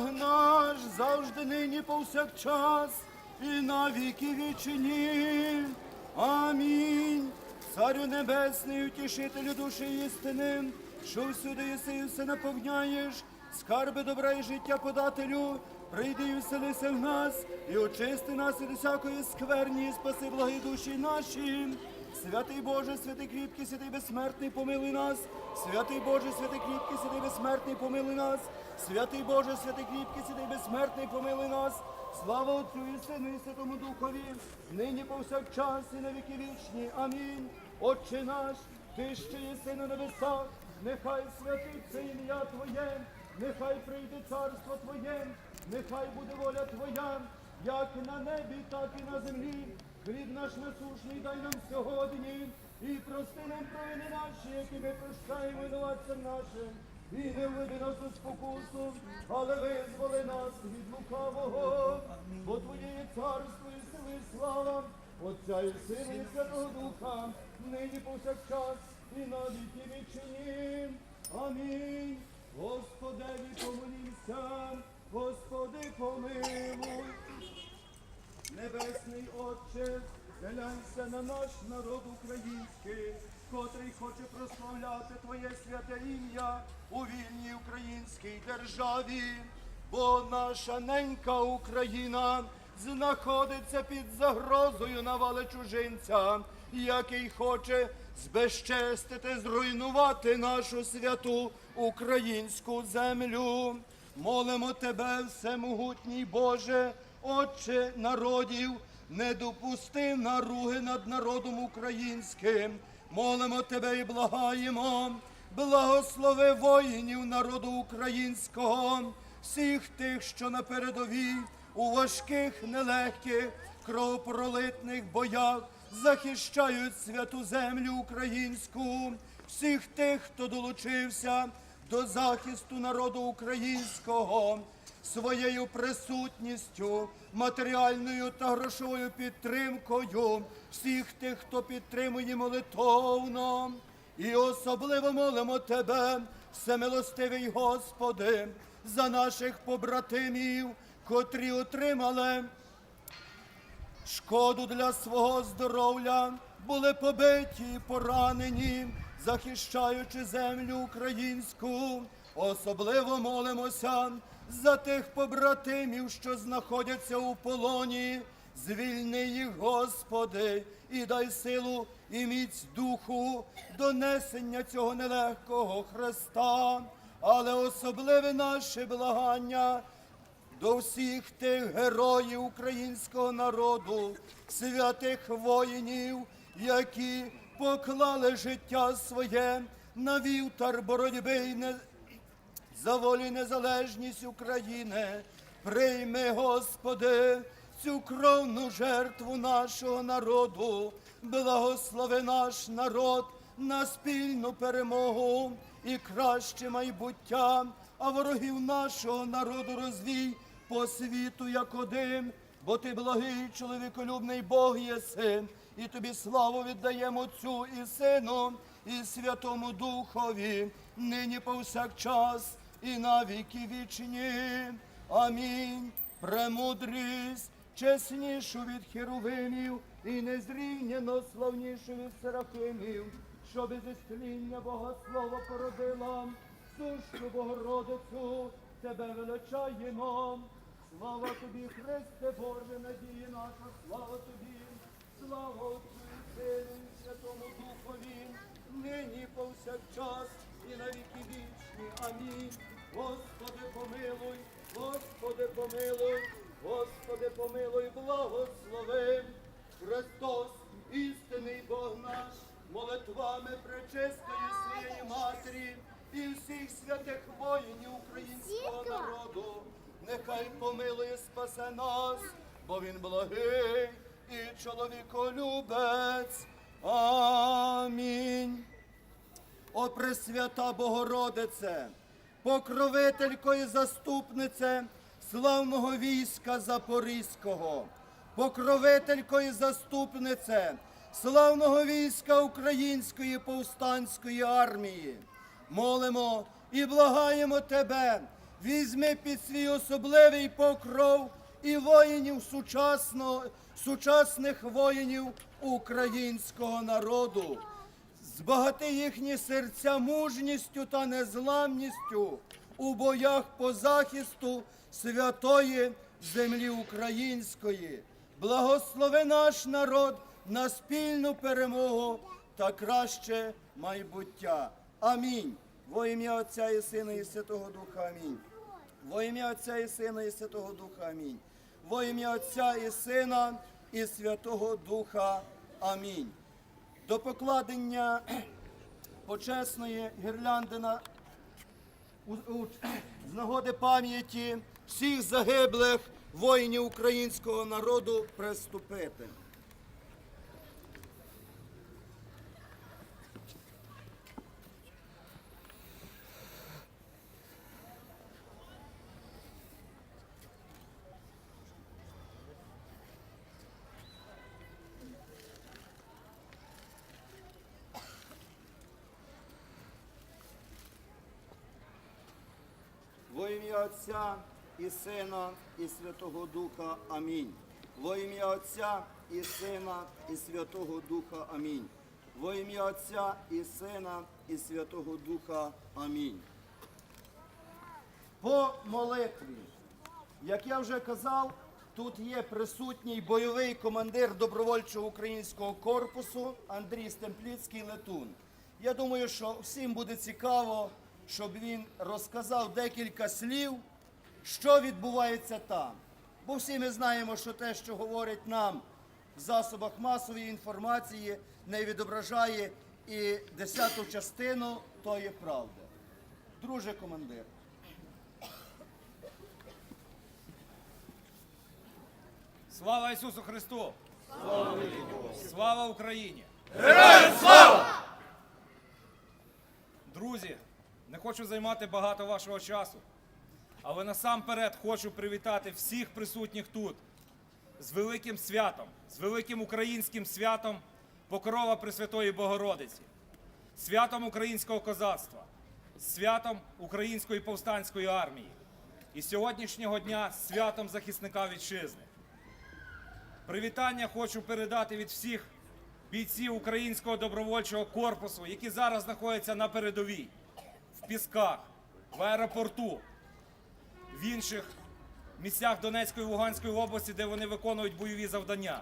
наш завжди нині повсякчас і на віки вічні. Амінь. Царю небесний, утішителю душі істини, що всюди єси і все наповняєш, скарби добра і життя подателю, прийди і вселися в нас, і очисти нас від усякої скверні, і спаси благі душі наші. Святий Боже, святий кріпкий, святий безсмертний, помилуй нас. Святий Боже, святий кріпкий, святий безсмертний, помилуй нас. Святий Боже, святий кріпкий, святий безсмертний, помилуй нас. Слава Отцю і Сину і Святому Духові, нині повсякчас і на віки вічні. Амінь. Отче наш, ти що єси на небесах, нехай святиться ім'я Твоє, нехай прийде царство Твоє, нехай буде воля Твоя, як на небі, так і на землі. Хліб наш насушний дай нам сьогодні, і прости нам провини наші, які ми прощаємо винуватцям нашим. І не нас у спокусу, але визволи нас від лукавого, бо Твоє є царство і сили, слава, Отця і Сина, і Святого Духа, нині повсякчас і на віки вічні. Амінь. Господеві помолімся, Господи помилуй. Небесний Отче, зглянься на наш народ український, котрий хоче прославляти Твоє святе ім'я у вільній українській державі, бо наша ненька Україна знаходиться під загрозою навали чужинця, який хоче збезчестити, зруйнувати нашу святу українську землю. Молимо тебе, всемогутній Боже, Отче народів, не допусти наруги над народом українським. Молимо тебе і благаємо, благослови воїнів народу українського, всіх тих, що на передовій, у важких, нелегких, кровопролитних боях захищають святу землю українську, всіх тих, хто долучився до захисту народу українського своєю присутністю, матеріальною та грошовою підтримкою всіх тих, хто підтримує молитовно. І особливо молимо Тебе, всемилостивий Господи, за наших побратимів, котрі отримали шкоду для свого здоров'я, були побиті і поранені, захищаючи землю українську. Особливо молимося за тих побратимів, що знаходяться у полоні. Звільни їх, Господи, і дай силу і міць духу до несення цього нелегкого Христа, але особливе наше благання до всіх тих героїв українського народу, святих воїнів, які поклали життя своє на вівтар боротьби за волю і незалежність України. Прийми, Господи, цю кровну жертву нашого народу, благослови наш народ на спільну перемогу і краще майбуття, а ворогів нашого народу розвій по світу як один, бо ти благий чоловіколюбний Бог єси, і тобі славу віддаємо Отцю і Сину, і Святому Духові, нині повсякчас і на віки вічні. Амінь. Премудрість, чеснішу від херовимів і незрівняно славнішу від серафимів, що без істління Бога Слова породила, сущу Богородицю, тебе величаємо. Слава тобі, Христе Боже, надії наша, слава тобі, слава Отцю Святому Духові, нині повсякчас і на віки вічні. Амінь. Господи, помилуй, Господи, помилуй, Господи, помилуй, благослови. Христос, істинний Бог наш, молитвами пречистої своєї матері і всіх святих воїнів українського народу. Нехай помилує, спасе нас, бо він благий і чоловіколюбець. Амінь. О Пресвята Богородице, покровителько і заступнице славного війська Запорізького, покровителько і заступнице славного війська Української повстанської армії. Молимо і благаємо Тебе, візьми під свій особливий покров і воїнів сучасно, сучасних воїнів українського народу. Збагати їхні серця мужністю та незламністю у боях по захисту святої землі української. Благослови наш народ на спільну перемогу та краще майбуття. Амінь. Во ім'я Отця і Сина і Святого Духа. Амінь. Во ім'я Отця і Сина і Святого Духа. Амінь. Во ім'я Отця і Сина і Святого Духа. Амінь. До покладення почесної гірлянди на у, у, з нагоди пам'яті всіх загиблих воїнів українського народу приступити. Во ім'я Отця і Сина і Святого Духа. Амінь. Во ім'я Отця і Сина і Святого Духа. Амінь. Во ім'я Отця і Сина і Святого Духа. Амінь. По молитві. Як я вже казав, тут є присутній бойовий командир добровольчого українського корпусу Андрій Стемпліцький Летун. Я думаю, що всім буде цікаво, щоб він розказав декілька слів, що відбувається там. Бо всі ми знаємо, що те, що говорять нам в засобах масової інформації, не відображає і десяту частину тої правди. Друже командир. Слава Ісусу Христу! Слава, слава Україні! Друзі, не хочу займати багато вашого часу, але насамперед хочу привітати всіх присутніх тут. З великим святом, з великим українським святом Покрова Пресвятої Богородиці, святом українського козацтва, святом Української повстанської армії. І сьогоднішнього дня святом захисника вітчизни. Привітання хочу передати від всіх бійців українського добровольчого корпусу, які зараз знаходяться на передовій, в Пісках, в аеропорту, в інших місцях Донецької і Луганської області, де вони виконують бойові завдання.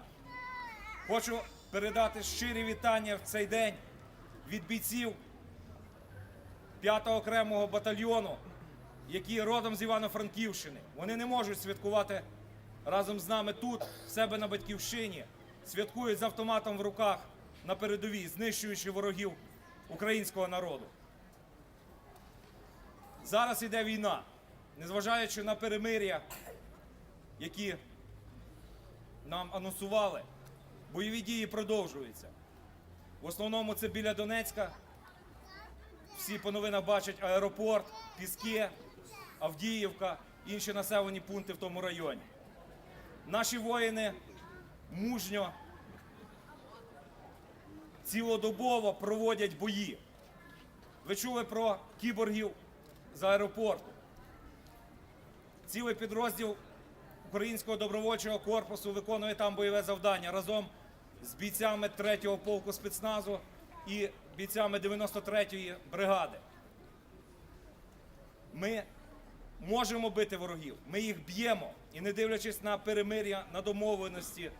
Хочу передати щирі вітання в цей день від бійців 5-го окремого батальйону, які родом з Івано-Франківщини. Вони не можуть святкувати разом з нами тут, в себе на батьківщині, святкують з автоматом в руках на передовій, знищуючи ворогів українського народу. Зараз іде війна, незважаючи на перемир'я, які нам анонсували, бойові дії продовжуються. В основному це біля Донецька. Всі по новинах бачать аеропорт, Піски, Авдіївка, інші населені пункти в тому районі. Наші воїни мужньо, цілодобово проводять бої. Ви чули про кіборгів з аеропорту. Цілий підрозділ Українського добровольчого корпусу виконує там бойове завдання разом з бійцями 3-го полку спецназу і бійцями 93-ї бригади. Ми можемо бити ворогів, ми їх б'ємо і не дивлячись на перемир'я, на домовленості,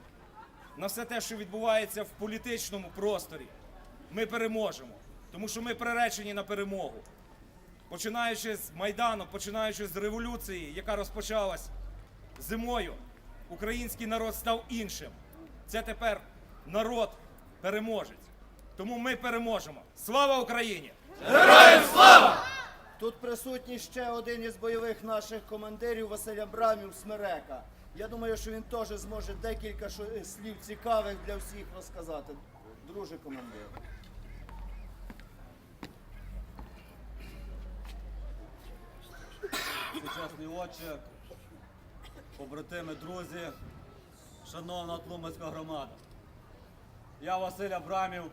на все те, що відбувається в політичному просторі, ми переможемо, тому що ми приречені на перемогу. Починаючи з Майдану, починаючи з революції, яка розпочалась зимою, український народ став іншим. Це тепер народ переможець. Тому ми переможемо. Слава Україні! Героям слава! Тут присутній ще один із бойових наших командирів Василь Абрамів Смерека. Я думаю, що він теж зможе декілька слів цікавих для всіх розказати. Друже командир. Сучасний отче, побратими, друзі, шановна Тлумацька громада. Я Василь Абрамів,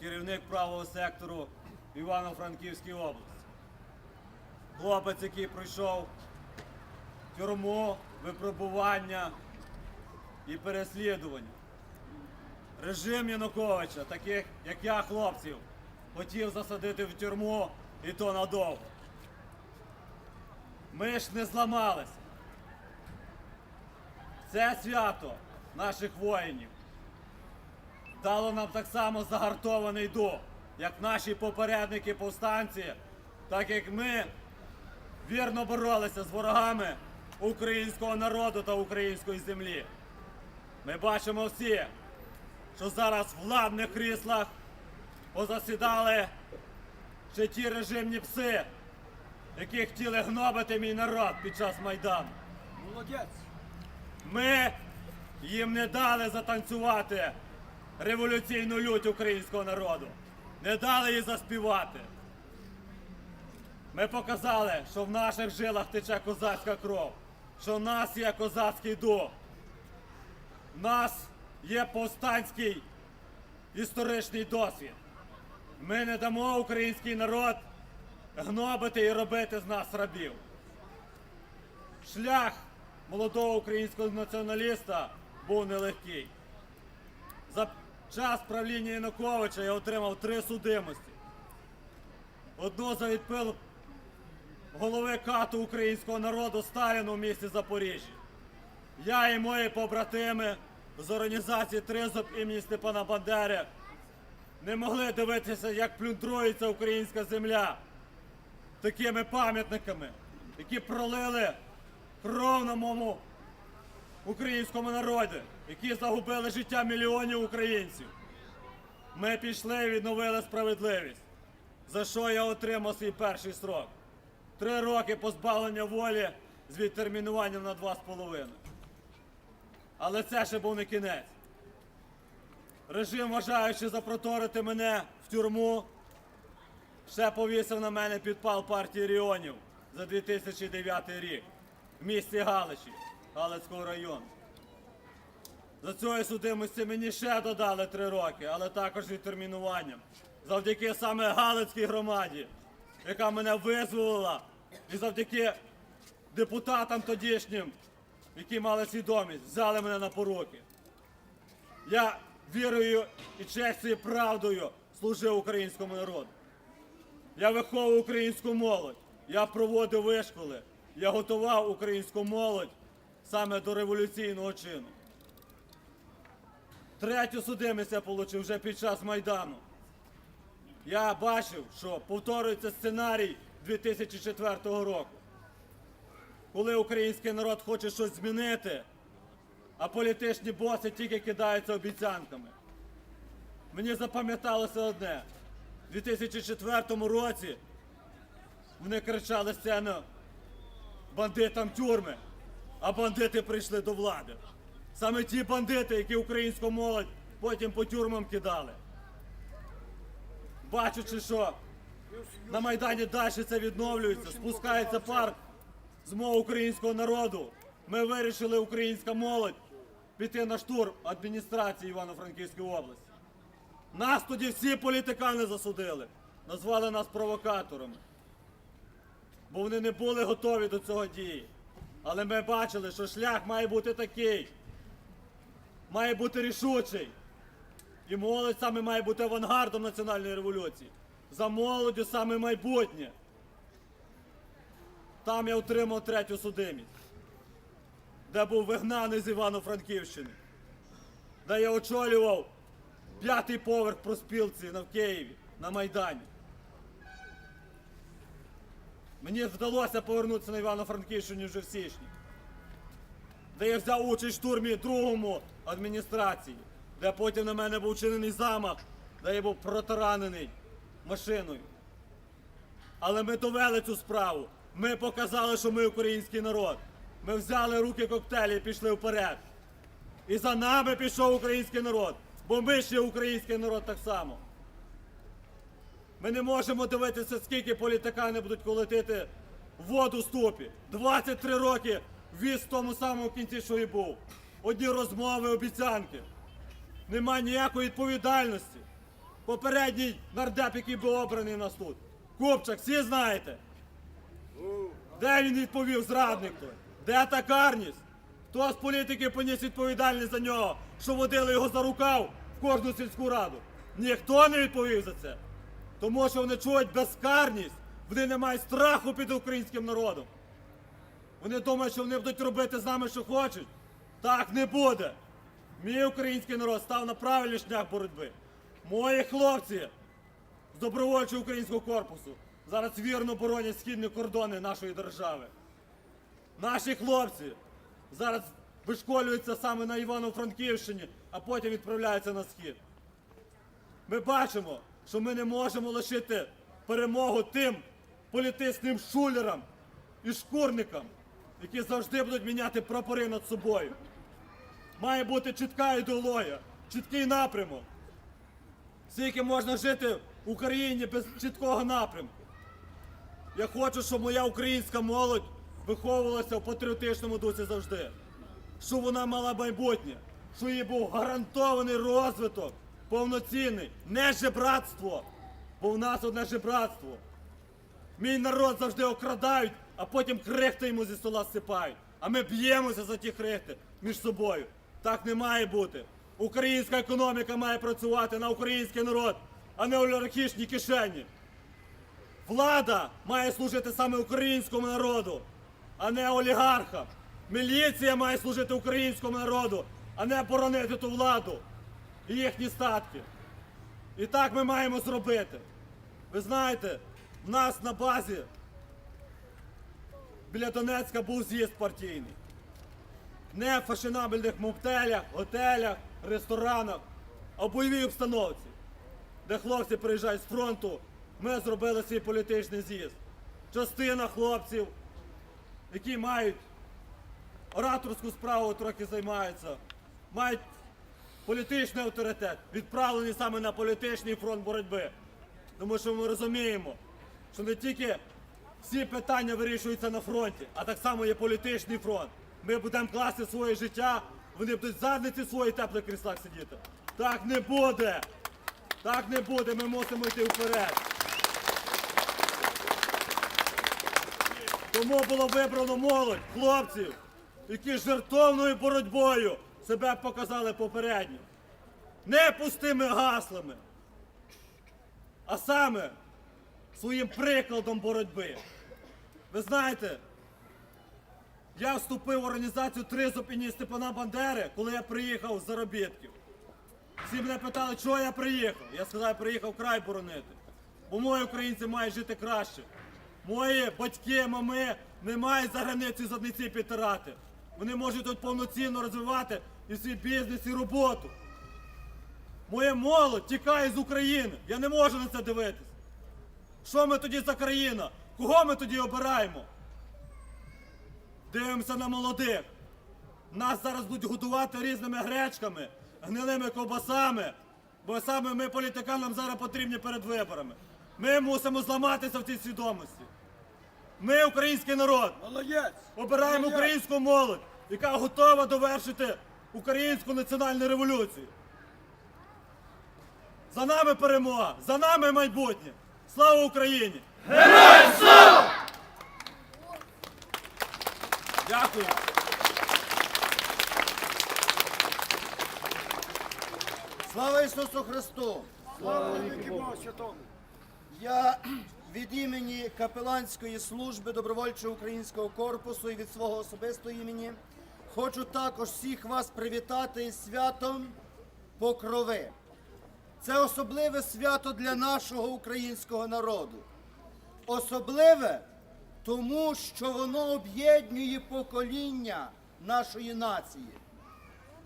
керівник правого сектору Івано-Франківській області. хлопець, який пройшов тюрму, випробування і переслідування. Режим Януковича, таких як я, хлопців, хотів засадити в тюрму і то надовго. Ми ж не зламалися. Це свято наших воїнів дало нам так само загартований дух, як наші попередники повстанці, так як ми вірно боролися з ворогами українського народу та української землі. Ми бачимо всі, що зараз в владних кріслах позасідали ще ті режимні пси, які хотіли гнобити мій народ під час Майдану. Молодець. Ми їм не дали затанцювати революційну лють українського народу. Не дали їй заспівати. Ми показали, що в наших жилах тече козацька кров, що в нас є козацький дух. В нас є повстанський історичний досвід. Ми не дамо український народ гнобити і робити з нас рабів. Шлях молодого українського націоналіста був нелегкий. За час правління Януковича я отримав три судимості. Одну за відпил голови кату українського народу Сталіну в місті Запоріжжя. Я і мої побратими з організації Тризуб імені Степана Бандери не могли дивитися, як плюндрується українська земля такими пам'ятниками, які пролили кров на моєму українському народі, які загубили життя мільйонів українців. Ми пішли і відновили справедливість, за що я отримав свій перший срок. Три роки позбавлення волі з відтермінуванням на два з половиною. Але це ще був не кінець. Режим, вважаючи запроторити мене в тюрму, ще повісив на мене підпал партії регіонів за 2009 рік в місті Галичі Галицького району. За цією судимості мені ще додали три роки, але також з відтермінуванням. Завдяки саме Галицькій громаді, яка мене визволила, і завдяки депутатам тодішнім, які мали свідомість, взяли мене на поруки. Я вірою і честю і правдою служив українському народу. Я виховував українську молодь. Я проводив вишколи. Я готував українську молодь саме до революційного чину. Третю судимість я отримав вже під час Майдану. Я бачив, що повторюється сценарій 2004 року. Коли український народ хоче щось змінити, а політичні боси тільки кидаються обіцянками. Мені запам'яталося одне. У 2004 році вони кричали сцену бандитам тюрми, а бандити прийшли до влади. Саме ті бандити, які українську молодь потім по тюрмам кидали. Бачучи, що на Майдані далі це відновлюється, спускається пар з мого українського народу. Ми вирішили, українська молодь, піти на штурм адміністрації Івано-Франківської області. Нас тоді всі політикани засудили, назвали нас провокаторами. Бо вони не були готові до цього дії. Але ми бачили, що шлях має бути такий, має бути рішучий. І молодь саме має бути авангардом національної революції. За молоддю саме майбутнє. Там я отримав третю судимість, де був вигнаний з Івано-Франківщини, де я очолював п'ятий поверх проспілці на в Києві на Майдані. Мені вдалося повернутися на Івано-Франківщині вже в січні, де я взяв участь в штурмі другому адміністрації, де потім на мене був чинений замах, де я був протаранений машиною. Але ми довели цю справу. Ми показали, що ми український народ. Ми взяли руки коктейлі і пішли вперед. І за нами пішов український народ, бо ми ще український народ так само. Ми не можемо дивитися, скільки політикани будуть колотити воду в ступі. 23 роки віз в тому самому кінці, що і був. Одні розмови, обіцянки. Нема ніякої відповідальності. Попередній нардеп, який був обраний нас тут. Купчак, всі знаєте. Де він відповів зрадник? Де та карність? Хто з політиків поніс відповідальність за нього, що водили його за рукав в кожну сільську раду? Ніхто не відповів за це. Тому що вони чують безкарність, вони не мають страху під українським народом. Вони думають, що вони будуть робити з нами, що хочуть. Так не буде. Мій український народ став на правильний шлях боротьби. Мої хлопці з добровольчого українського корпусу зараз вірно боронять східні кордони нашої держави. Наші хлопці зараз вишколюються саме на Івано-Франківщині, а потім відправляються на схід. Ми бачимо, що ми не можемо лишити перемогу тим політичним шулерам і шкурникам, які завжди будуть міняти прапори над собою. Має бути чітка ідеологія, чіткий напрямок. Скільки можна жити в Україні без чіткого напрямку. Я хочу, щоб моя українська молодь виховувалася в патріотичному дусі завжди. Щоб вона мала майбутнє, що їй був гарантований розвиток, повноцінний, не жебратство, бо в нас одне жебратство. Мій народ завжди окрадають, а потім крихти йому зі стола сипають. А ми б'ємося за ті крихти між собою. Так не має бути. Українська економіка має працювати на український народ, а не олігархічні кишені. Влада має служити саме українському народу, а не олігархам. Міліція має служити українському народу, а не боронити ту владу і їхні статки. І так ми маємо зробити. Ви знаєте, в нас на базі біля Донецька був з'їзд партійний. Не в фашенабельних мотелях, готелях, ресторанах, а в бойовій обстановці, де хлопці приїжджають з фронту, ми зробили свій політичний з'їзд. Частина хлопців, які мають ораторську справу, трохи займаються, мають політичний авторитет, відправлені саме на політичний фронт боротьби. Тому що ми розуміємо, що не тільки всі питання вирішуються на фронті, а так само є політичний фронт. Ми будемо класти своє життя, вони будуть задниці свої теплих кріслах сидіти. Так не буде. Так не буде, ми мусимо йти вперед. Тому було вибрано молодь, хлопців, які жертовною боротьбою себе показали попередньо. Не пустими гаслами, а саме своїм прикладом боротьби. Ви знаєте, я вступив в організацію Тризуб імені Степана Бандери, коли я приїхав з заробітків. Всі мене питали, чого я приїхав. Я сказав, я приїхав край боронити. Бо мої українці мають жити краще. Мої батьки, мами не мають за границю задниці підтирати. Вони можуть тут повноцінно розвивати і свій бізнес, і роботу. Моя молодь тікає з України. Я не можу на це дивитись. Що ми тоді за країна? Кого ми тоді обираємо? Дивимося на молодих. Нас зараз будуть годувати різними гречками, гнилими ковбасами, бо саме ми політиканам зараз потрібні перед виборами. Ми мусимо зламатися в цій свідомості. Ми, український народ, Молодець! обираємо Молодець! українську молодь, яка готова довершити українську національну революцію. За нами перемога, за нами майбутнє. Слава Україні! Дякую. Слава Ісусу Христу! Слава Богу Святому! Я від імені капеланської служби добровольчого українського корпусу і від свого особистого імені хочу також всіх вас привітати із святом Покрови. Це особливе свято для нашого українського народу. Особливе тому, що воно об'єднує покоління нашої нації.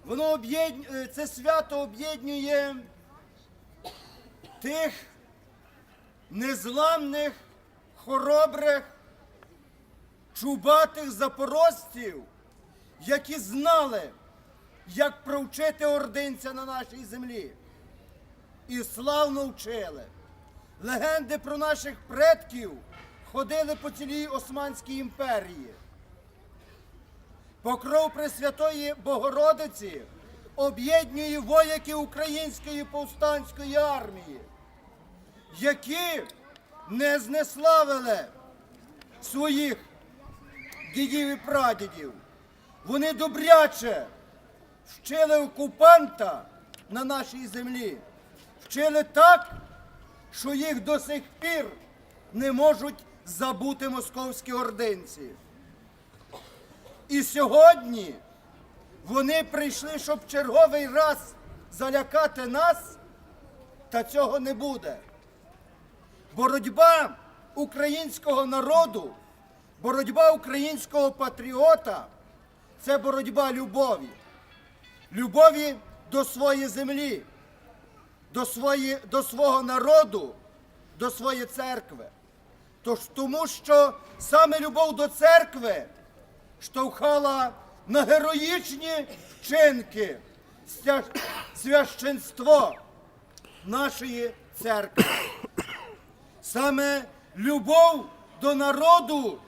Воно об'єднує, це свято об'єднує тих незламних, хоробрих, чубатих запорожців, які знали, як провчити ординця на нашій землі. І славно вчили. Легенди про наших предків ходили по цілій Османській імперії. Покров Пресвятої Богородиці об'єднує вояків Української повстанської армії, які не знеславили своїх дідів і прадідів. Вони добряче вчили окупанта на нашій землі. Вчили так, що їх до сих пір не можуть забути московські ординці. І сьогодні вони прийшли, щоб черговий раз залякати нас, та цього не буде. Боротьба українського народу, боротьба українського патріота це боротьба любові. Любові до своєї землі, до, свої, до свого народу, до своєї церкви. Тож тому, що саме любов до церкви штовхала на героїчні вчинки священство нашої церкви. Саме любов до народу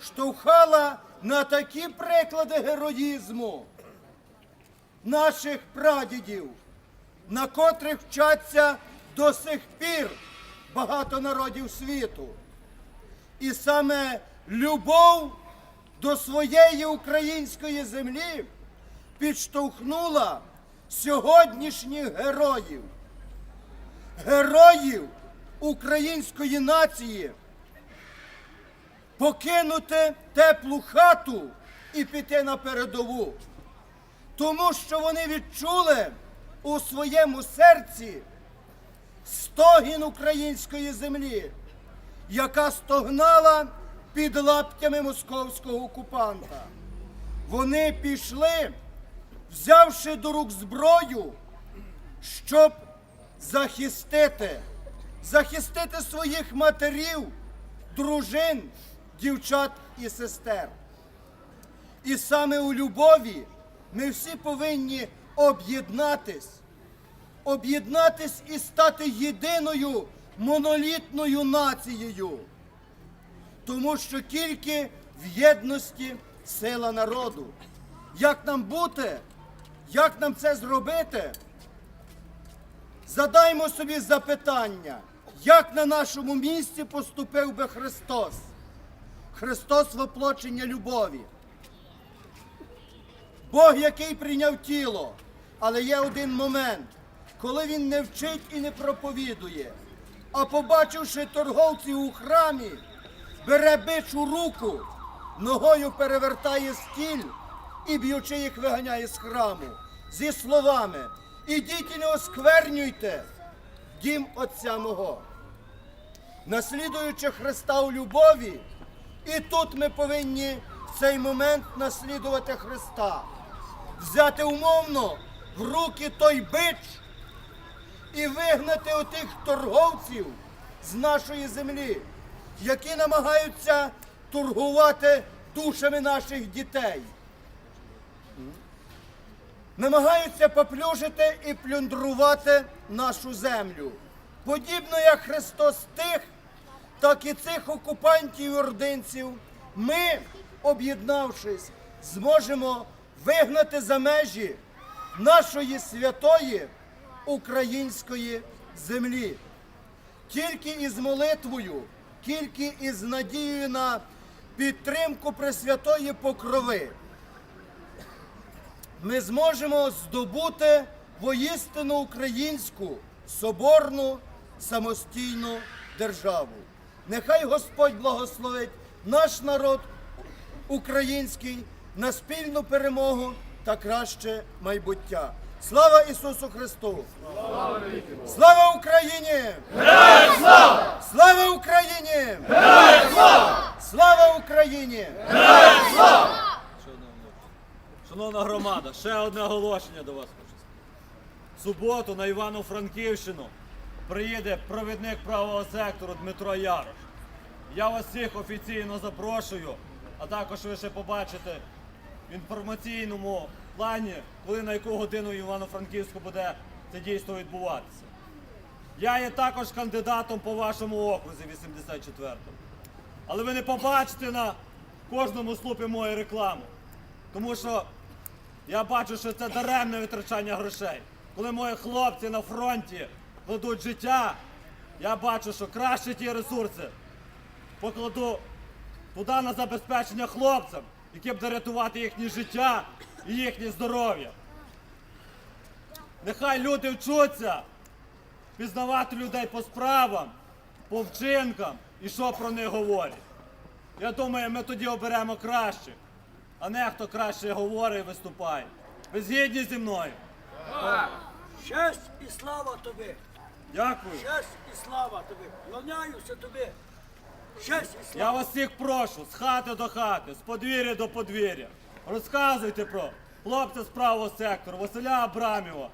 штовхала на такі приклади героїзму наших прадідів, на котрих вчаться до сих пір багато народів світу. І саме любов до своєї української землі підштовхнула сьогоднішніх героїв, героїв української нації покинути теплу хату і піти на передову. Тому що вони відчули у своєму серці стогін української землі, яка стогнала під лаптями московського окупанта. Вони пішли, взявши до рук зброю, щоб захистити, захистити своїх матерів, дружин, дівчат і сестер. І саме у любові ми всі повинні об'єднатись, об'єднатись і стати єдиною монолітною нацією. Тому що тільки в єдності сила народу. Як нам бути? Як нам це зробити? Задаймо собі запитання, як на нашому місці поступив би Христос? Христос воплочення любові. Бог, який прийняв тіло, але є один момент, коли він не вчить і не проповідує, а побачивши торговців у храмі, бере бич у руку, ногою перевертає стіль і б'ючи їх виганяє з храму зі словами Ідіть і не осквернюйте дім Отця мого. Наслідуючи Христа у любові, і тут ми повинні в цей момент наслідувати Христа, взяти умовно в руки той бич і вигнати отих торговців з нашої землі, які намагаються торгувати душами наших дітей. Намагаються поплюжити і плюндрувати нашу землю. Подібно як Христос тих, так і цих окупантів і ординців, ми, об'єднавшись, зможемо вигнати за межі нашої святої української землі. Тільки із молитвою, тільки із надією на підтримку Пресвятої Покрови ми зможемо здобути воїстину українську соборну самостійну державу. Нехай Господь благословить наш народ український на спільну перемогу та краще майбуття. Слава Ісусу Христу! Слава Україні! Слава Україні! Слава Україні! Шановна громада, ще одне оголошення до вас хочу. В суботу на Івано-Франківщину приїде провідник правого сектору Дмитро Ярош. Я вас всіх офіційно запрошую, а також ви ще побачите в інформаційному плані, коли на яку годину Івано-Франківську буде це дійство відбуватися. Я є також кандидатом по вашому окрузі 84-му. Але ви не побачите на кожному слупі мою рекламу. Тому що я бачу, що це даремне витрачання грошей. Коли мої хлопці на фронті кладуть життя, я бачу, що краще ті ресурси покладу туди на забезпечення хлопцям, які б рятувати їхнє життя і їхнє здоров'я. Нехай люди вчаться пізнавати людей по справам, по вчинкам і що про них говорять. Я думаю, ми тоді оберемо краще, а не хто краще говорить і виступає. Ви згідні зі мною? Честь і слава тобі! Дякую. Честь і слава тобі! Клоняюся тобі! Честь і слава! Я вас всіх прошу з хати до хати, з подвір'я до подвір'я. Розказуйте про хлопця з правого сектору, Василя Абрамєва.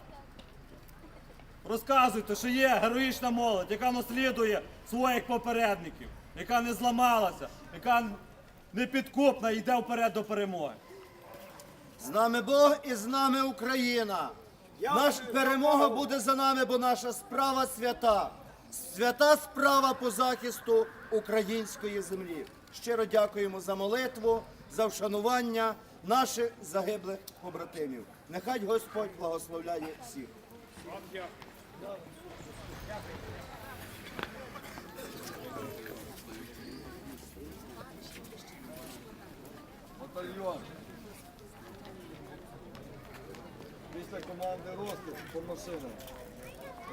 Розказуйте, що є героїчна молодь, яка наслідує своїх попередників, яка не зламалася, яка непідкупна і йде вперед до перемоги. З нами Бог і з нами Україна. Наша перемога буде за нами, бо наша справа свята. Свята справа по захисту української землі. Щиро дякуємо за молитву, за вшанування наших загиблих побратимів. Нехай Господь благословляє всіх. батальйон. Після команди розкид по машинам.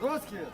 Розкид!